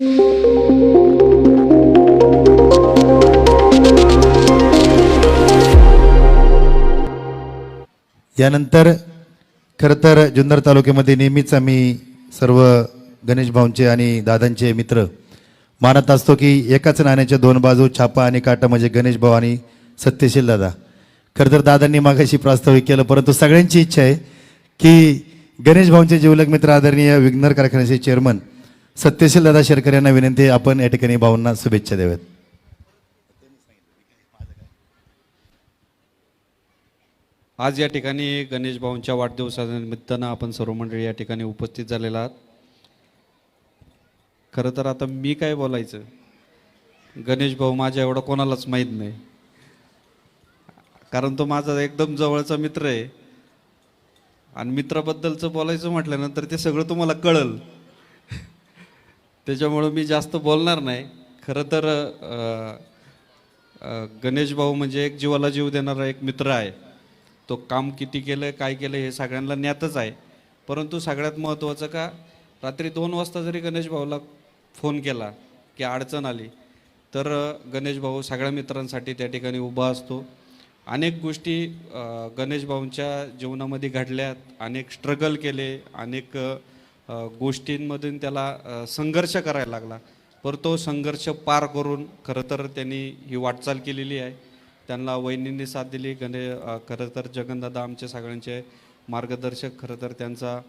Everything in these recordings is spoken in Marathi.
यानंतर खरं तर जुन्नर तालुक्यामध्ये नेहमीच आम्ही सर्व गणेश भाऊंचे आणि दादांचे मित्र मानत असतो की एकाच नाण्याच्या दोन बाजू छापा आणि काटा म्हणजे गणेश भाऊ आणि सत्यशील दादा. खरं तर दादांनी मागाशी प्रास्ताविक केलं परंतु सगळ्यांची इच्छा आहे की गणेश भाऊंचे जीवलग मित्र आदरणीय विघ्नर कारखान्याचे चेअरमन सत्यशील दादा शेरकर यांना विनंती आपण या ठिकाणी भाऊंना शुभेच्छा द्याव्यात आज या ठिकाणी गणेश भाऊंच्या वाढदिवसानिमित्तानं आपण सर्व मंडळी या ठिकाणी उपस्थित झालेला आहात. खरं तर आता मी काय बोलायचं? गणेश भाऊ माझ्या एवढं कोणालाच माहीत नाही. कारण तो माझा एकदम जवळचा मित्र आहे. आणि मित्राबद्दलचं बोलायचं म्हटल्यानंतर ते सगळं तुम्हाला कळल. त्याच्यामुळं मी जास्त बोलणार नाही. खरं तर गणेश भाऊ म्हणजे एक जीवाला जीव देणारा एक मित्र आहे. तो काम किती केलं काय केलं हे सगळ्यांना ज्ञातच आहे. परंतु सगळ्यात महत्त्वाचं का रात्री दोन वाजता जरी गणेश भाऊला फोन केला की अडचण आली तर गणेश भाऊ सगळ्या मित्रांसाठी त्या ठिकाणी उभा असतो. अनेक गोष्टी गणेश भाऊंच्या जीवनामध्ये घडल्यात अनेक स्ट्रगल केले अनेक गोष्टींमधून त्याला संघर्ष करायला लागला. पर तो संघर्ष पार करून खरं तर त्यांनी ही वाटचाल केलेली आहे. त्यांना वहिनींनी साथ दिली. गणे खरं तर जगनदादा आमचे सगळ्यांचे मार्गदर्शक. खरं तर त्यांचा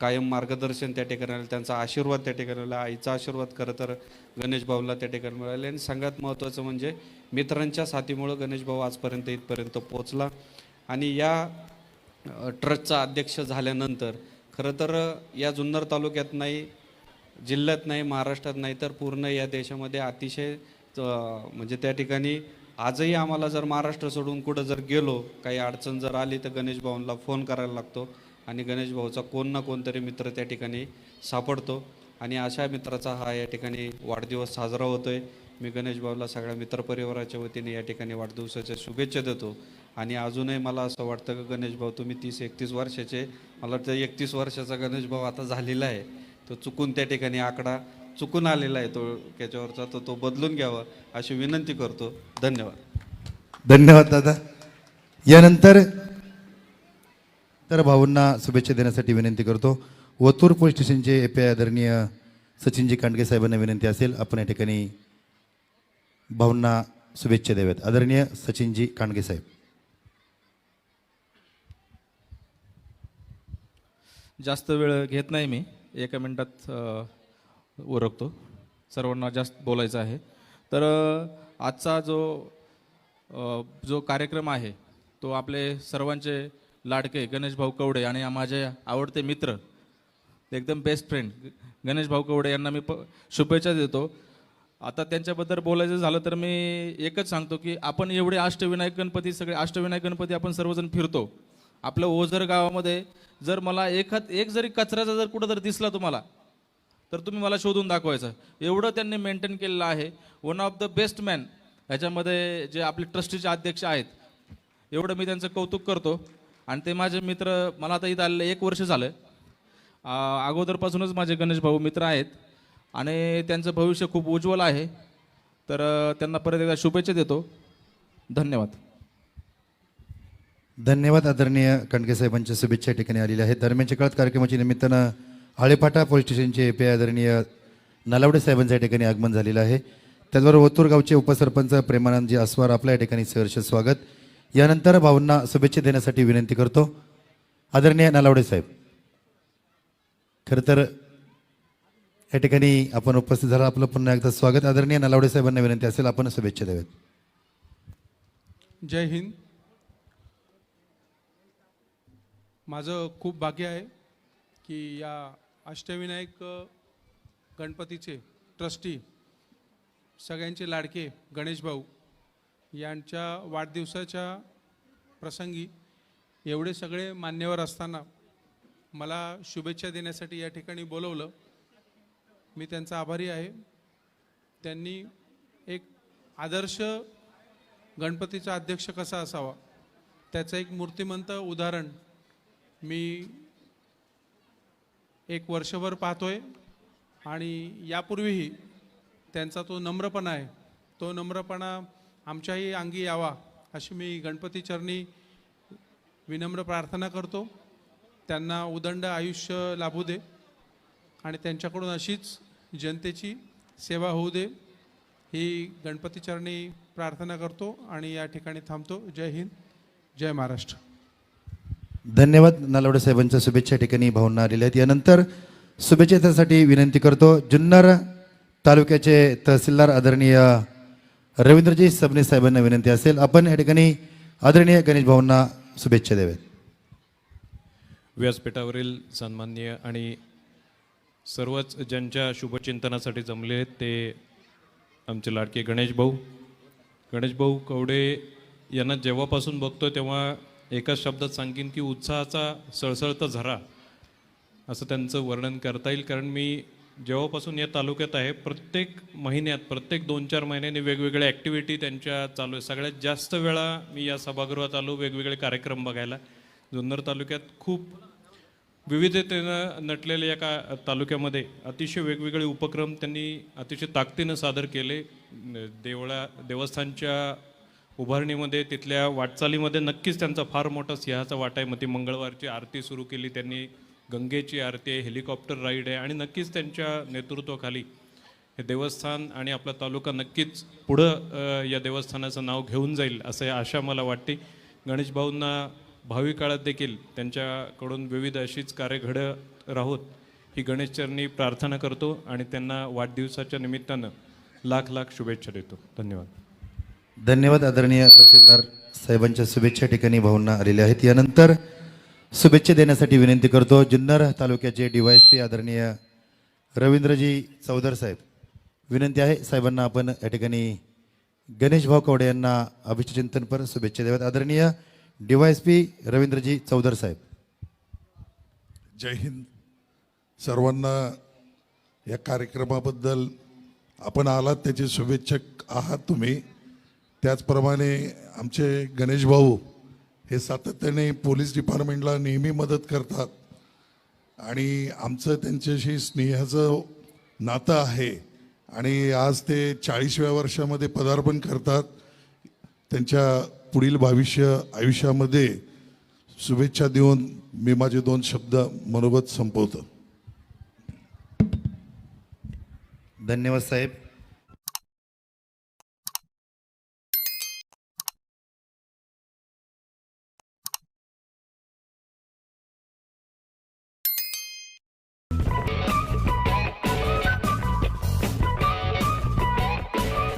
कायम मार्गदर्शन त्या ठिकाणी आलं त्यांचा आशीर्वाद त्या ठिकाणी आला आईचा आशीर्वाद खरं तर गणेश भाऊला त्या ठिकाणी मिळाले. आणि सगळ्यात महत्त्वाचं म्हणजे मित्रांच्या साथीमुळं गणेश भाऊ आजपर्यंत इथपर्यंत पोचला आणि या ट्रस्टचा अध्यक्ष झाल्यानंतर खरं तर या जुन्नर तालुक्यात नाही जिल्ह्यात नाही महाराष्ट्रात नाही तर पूर्ण या देशामध्ये अतिशय म्हणजे त्या ठिकाणी आजही आम्हाला जर महाराष्ट्र सोडून कुठं जर गेलो काही अडचण जर आली तर गणेश भाऊंना फोन करायला लागतो. आणि गणेश भाऊचा कोण ना कोणतरी मित्र त्या ठिकाणी सापडतो. आणि अशा मित्राचा हा या ठिकाणी वाढदिवस साजरा होतो आहे मी गणेश भाऊला सगळ्या मित्रपरिवाराच्या वतीने या ठिकाणी वाढदिवसाच्या शुभेच्छा देतो. आणि अजूनही मला असं वाटतं की गणेश भाऊ तुम्ही तीस एकतीस वर्षाचे. मला वाटतं एकतीस वर्षाचा गणेश भाऊ आता झालेला आहे. तो चुकून त्या ठिकाणी आकडा चुकून आलेला आहे तो त्याच्यावरचा. तो तो बदलून घ्यावा अशी विनंती करतो. धन्यवाद. धन्यवाद दादा. यानंतर तर भाऊंना शुभेच्छा देण्यासाठी विनंती करतो. वतूर पोलीस स्टेशनचे एपी आदरणीय सचिनजी कांडगे साहेबांना विनंती असेल आपण या ठिकाणी भाऊंना शुभेच्छा द्याव्यात. आदरणीय सचिनजी कांडगे साहेब. जास्त वेळ घेत नाही मी. एका मिनटात ओरखतो सर्वांना जास्त बोलायचं आहे. तर आजचा जो जो कार्यक्रम आहे तो आपले सर्वांचे लाडके गणेश भाऊ कवडे आणि माझे आवडते मित्र एकदम बेस्ट फ्रेंड गणेश भाऊ कवडे यांना मी प शुभेच्छा देतो. आता त्यांच्याबद्दल बोलायचं झालं तर मी एकच सांगतो की आपण एवढे अष्टविनायक गणपती सगळे अष्टविनायक गणपती आपण सर्वजण फिरतो. आपलं ओझर गावामध्ये जर मला एखाद एक जरी कचऱ्याचा जर कुठं जर दिसला तुम्हाला तर तुम्ही मला शोधून दाखवायचं. एवढं त्यांनी मेंटेन केलेलं आहे. One of the best man ह्याच्यामध्ये जे आपले ट्रस्टीचे अध्यक्ष आहेत एवढं मी त्यांचं कौतुक करतो. आणि ते माझे मित्र मला आता इथं आलेलं एक वर्ष झालं. अगोदरपासूनच माझे गणेश भाऊ मित्र आहेत. आणि त्यांचं भविष्य खूप उज्ज्वल आहे. तर त्यांना परत एकदा शुभेच्छा देतो. धन्यवाद. धन्यवाद आदरणीय कणके साहेबांच्या शुभेच्छा ठिकाणी आलेल्या आहेत. दरम्यानच्या काळात कार्यक्रमाच्या निमित्तानं आळेफाटा पोलीस स्टेशनचे एपी आदरणीय नलावडे साहेबांच्या ठिकाणी आगमन झालेलं आहे. त्याचबरोबर ओतूर गावचे उपसरपंच प्रेमानंदजी अस्वार आपल्या या ठिकाणी सहर्ष स्वागत. यानंतर भाऊंना शुभेच्छा देण्यासाठी विनंती करतो. आदरणीय नलावडे साहेब खरं तर या ठिकाणी आपण उपस्थित झाला. आपलं पुन्हा एकदा स्वागत. आदरणीय नलावडे साहेबांना विनंती असेल आपण शुभेच्छा द्याव्यात. जय हिंद. माझं खूप भाग्य आहे की या अष्टविनायक गणपतीचे ट्रस्टी सगळ्यांचे लाडके गणेश भाऊ यांच्या वाढदिवसाच्या प्रसंगी एवढे सगळे मान्यवर असताना मला शुभेच्छा देण्यासाठी या ठिकाणी बोलवलं. मी त्यांचा आभारी आहे. त्यांनी एक आदर्श गणपतीचा अध्यक्ष कसा असावा त्याचं एक मूर्तिमंत उदाहरण मी एक वर्षभर पाहतोय आणि यापूर्वीही त्यांचा तो नम्रपणा आहे. तो नम्रपणा आमच्याही अंगी यावा अशी मी गणपती चरणी विनम्र प्रार्थना करतो. त्यांना उदंड आयुष्य लाभू दे आणि त्यांच्याकडून अशीच जनतेची सेवा होऊ दे. ही गणपती चरणी प्रार्थना करतो आणि या ठिकाणी थांबतो. जय हिंद जय महाराष्ट्र. धन्यवाद. नलावडे साहेबांच्या शुभेच्छा या ठिकाणी भावना आलेल्या आहेत. यानंतर शुभेच्छेसाठी विनंती करतो. जुन्नर तालुक्याचे तहसीलदार आदरणीय रवींद्रजी सबने साहेबांना विनंती असेल. आपण या ठिकाणी आदरणीय गणेश भाऊंना शुभेच्छा द्याव्यात. व्यासपीठावरील सन्माननीय आणि सर्वच ज्यांच्या शुभचिंतनासाठी जमले आहेत ते आमचे लाडके गणेश भाऊ. गणेश भाऊ कवडे यांना जेव्हापासून बघतो तेव्हा एकाच शब्दात सांगेन की उत्साहाचा सळसळता झरा असं त्यांचं वर्णन करता येईल. कारण मी जेव्हापासून या तालुक्यात आहे प्रत्येक महिन्यात प्रत्येक दोन चार महिन्याने वेगवेगळ्या ॲक्टिव्हिटी त्यांच्या चालू आहे सगळ्यात जास्त वेळा मी या सभागृहात आलो वेगवेगळे कार्यक्रम बघायला. जुन्नर तालुक्यात खूप विविधतेनं नटलेल्या या का तालुक्यामध्ये अतिशय वेगवेगळे उपक्रम त्यांनी अतिशय ताकदीनं सादर केले. देवळा देवस्थानच्या उभारणीमध्ये तिथल्या वाटचालीमध्ये नक्कीच त्यांचा फार मोठा सिंहाचा वाटा आहे. मग ती मंगळवारची आरती सुरू केली त्यांनी गंगेची आरती आहे हेलिकॉप्टर राईड आहे आणि नक्कीच त्यांच्या नेतृत्वाखाली हे देवस्थान आणि आपला तालुका नक्कीच पुढं या देवस्थानाचं नाव घेऊन जाईल असं आशा मला वाटते. गणेश भाऊंना भावी काळात देखील त्यांच्याकडून विविध अशीच कार्य घडत राहोत ही गणेशचरणी प्रार्थना करतो आणि त्यांना वाढदिवसाच्या निमित्तानं लाख लाख शुभेच्छा देतो. धन्यवाद. धन्यवाद आदरणीय तहसीलदार साहेबांच्या शुभेच्छा ठिकाणी भाऊंना आलेल्या आहेत. यानंतर शुभेच्छा देण्यासाठी विनंती करतो जुन्नर तालुक्याचे डीवायएसपी आदरणीय रवींद्रजी चौधर साहेब. विनंती आहे साहेबांना आपण या ठिकाणी गणेश भाऊ कवडे यांना अभिष्टचिंतनपर शुभेच्छा द्याव्यात आदरणीय डीवायएसपी रवींद्रजी चौधर साहेब. जय हिंद. सर्वांना या कार्यक्रमाबद्दल आपण आलात त्याचे शुभेच्छक आहात तुम्ही. त्याचप्रमाणे आमचे गणेश भाऊ हे सातत्याने पोलीस डिपार्टमेंटला नेहमी मदत करतात. आणि आमचं त्यांच्याशी स्नेहाचं नातं आहे आणि आज ते चाळीसव्या वर्षामध्ये पदार्पण करतात. त्यांच्या पुढील भविष्य आयुष्यामध्ये शुभेच्छा देऊन मी माझे दोन शब्द मनोगत संपवतो. धन्यवाद साहेब.